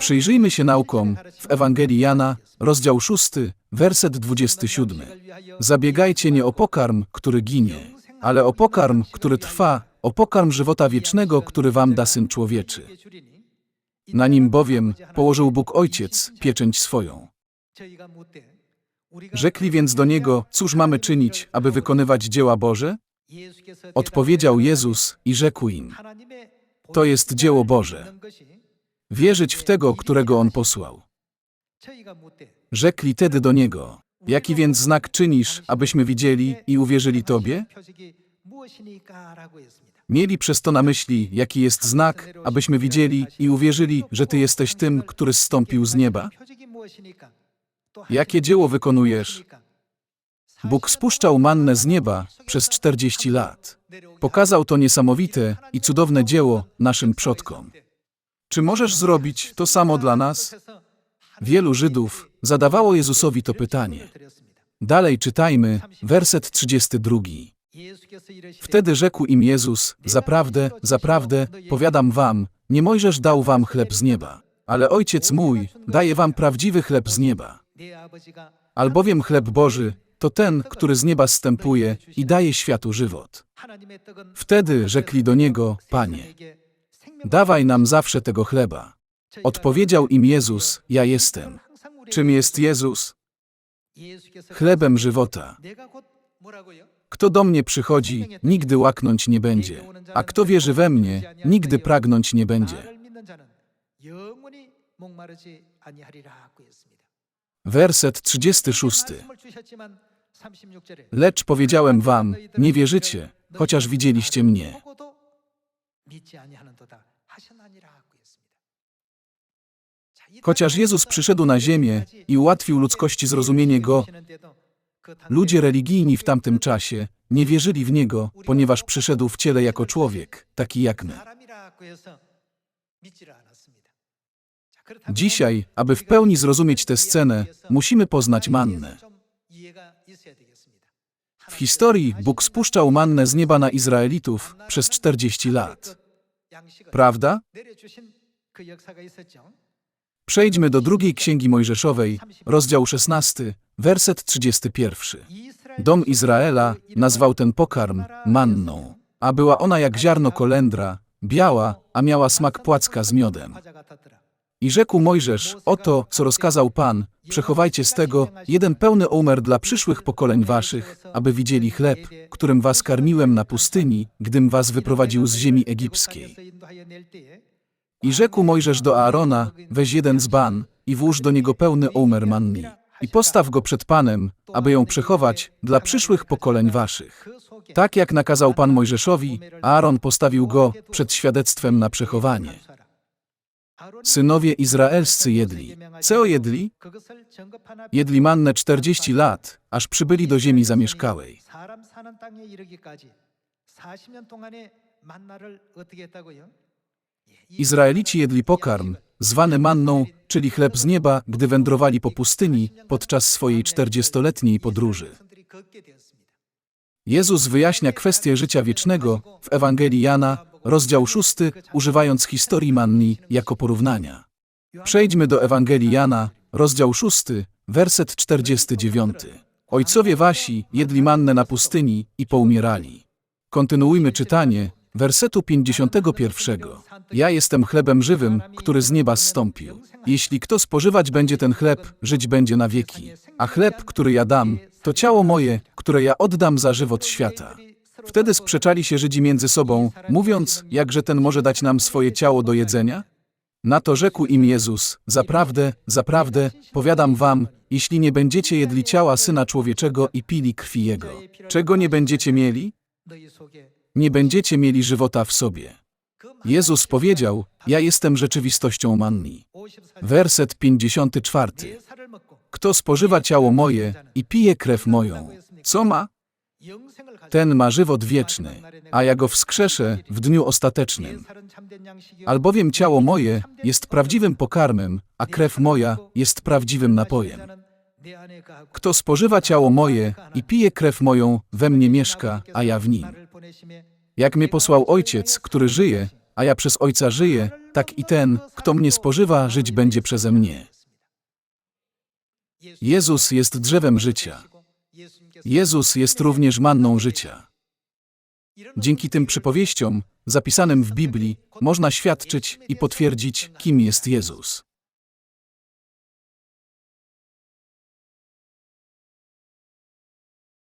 Przyjrzyjmy się naukom w Ewangelii Jana, rozdział 6, werset 27. Zabiegajcie nie o pokarm, który ginie, ale o pokarm, który trwa, o pokarm żywota wiecznego, który wam da Syn Człowieczy. Na nim bowiem położył Bóg Ojciec pieczęć swoją. Rzekli więc do Niego, cóż mamy czynić, aby wykonywać dzieła Boże? Odpowiedział Jezus i rzekł im, To jest dzieło Boże. Wierzyć w tego, którego On posłał. Rzekli tedy do Niego, jaki więc znak czynisz, abyśmy widzieli i uwierzyli Tobie? Mieli przez to na myśli, jaki jest znak, abyśmy widzieli i uwierzyli, że Ty jesteś tym, który zstąpił z nieba? Jakie dzieło wykonujesz? Bóg spuszczał mannę z nieba przez 40 lat. Pokazał to niesamowite i cudowne dzieło naszym przodkom. Czy możesz zrobić to samo dla nas? Wielu Żydów zadawało Jezusowi to pytanie. Dalej czytajmy, werset 32. Wtedy rzekł im Jezus, zaprawdę, zaprawdę, powiadam wam, nie Mojżesz dał wam chleb z nieba, ale Ojciec mój daje wam prawdziwy chleb z nieba. Albowiem chleb Boży to ten, który z nieba zstępuje i daje światu żywot. Wtedy rzekli do Niego, Panie, dawaj nam zawsze tego chleba. Odpowiedział im Jezus, ja jestem. Czym jest Jezus? Chlebem żywota. Kto do mnie przychodzi, nigdy łaknąć nie będzie, a kto wierzy we mnie, nigdy pragnąć nie będzie. Werset 36. Lecz powiedziałem wam, nie wierzycie, chociaż widzieliście mnie. Chociaż Jezus przyszedł na ziemię i ułatwił ludzkości zrozumienie Go, ludzie religijni w tamtym czasie nie wierzyli w Niego, ponieważ przyszedł w ciele jako człowiek, taki jak my. Dzisiaj, aby w pełni zrozumieć tę scenę, musimy poznać mannę. W historii Bóg spuszczał mannę z nieba na Izraelitów przez 40 lat. Prawda? Przejdźmy do drugiej księgi Mojżeszowej, rozdział 16, werset 31. Dom Izraela nazwał ten pokarm manną, a była ona jak ziarno kolendra, biała, a miała smak płacka z miodem. I rzekł Mojżesz, oto, co rozkazał Pan, przechowajcie z tego jeden pełny omer dla przyszłych pokoleń waszych, aby widzieli chleb, którym was karmiłem na pustyni, gdym was wyprowadził z ziemi egipskiej. I rzekł Mojżesz do Aarona, weź jeden dzban i włóż do niego pełny omer manni. I postaw go przed Panem, aby ją przechować dla przyszłych pokoleń waszych. Tak jak nakazał Pan Mojżeszowi, Aaron postawił go przed świadectwem na przechowanie. Synowie izraelscy jedli. Co jedli? Jedli mannę 40 lat, aż przybyli do ziemi zamieszkałej. Izraelici jedli pokarm, zwany manną, czyli chleb z nieba, gdy wędrowali po pustyni podczas swojej czterdziestoletniej podróży. Jezus wyjaśnia kwestię życia wiecznego w Ewangelii Jana, rozdział 6, używając historii manni jako porównania. Przejdźmy do Ewangelii Jana, rozdział 6, werset 49. Ojcowie wasi jedli mannę na pustyni i poumierali. Kontynuujmy czytanie, wersetu 51. Ja jestem chlebem żywym, który z nieba zstąpił. Jeśli kto spożywać będzie ten chleb, żyć będzie na wieki. A chleb, który ja dam, to ciało moje, które ja oddam za żywot świata. Wtedy sprzeczali się Żydzi między sobą, mówiąc, jakże ten może dać nam swoje ciało do jedzenia? Na to rzekł im Jezus, zaprawdę, zaprawdę, powiadam wam, jeśli nie będziecie jedli ciała Syna Człowieczego i pili krwi Jego, czego nie będziecie mieli? Nie będziecie mieli żywota w sobie. Jezus powiedział, ja jestem rzeczywistością manni. Werset 54. Kto spożywa ciało moje i pije krew moją, co ma? Ten ma żywot wieczny, a ja go wskrzeszę w dniu ostatecznym. Albowiem ciało moje jest prawdziwym pokarmem, a krew moja jest prawdziwym napojem. Kto spożywa ciało moje i pije krew moją, we mnie mieszka, a ja w nim. Jak mnie posłał Ojciec, który żyje, a ja przez Ojca żyję, tak i ten, kto mnie spożywa, żyć będzie przeze mnie. Jezus jest drzewem życia. Jezus jest również manną życia. Dzięki tym przypowieściom, zapisanym w Biblii, można świadczyć i potwierdzić, kim jest Jezus.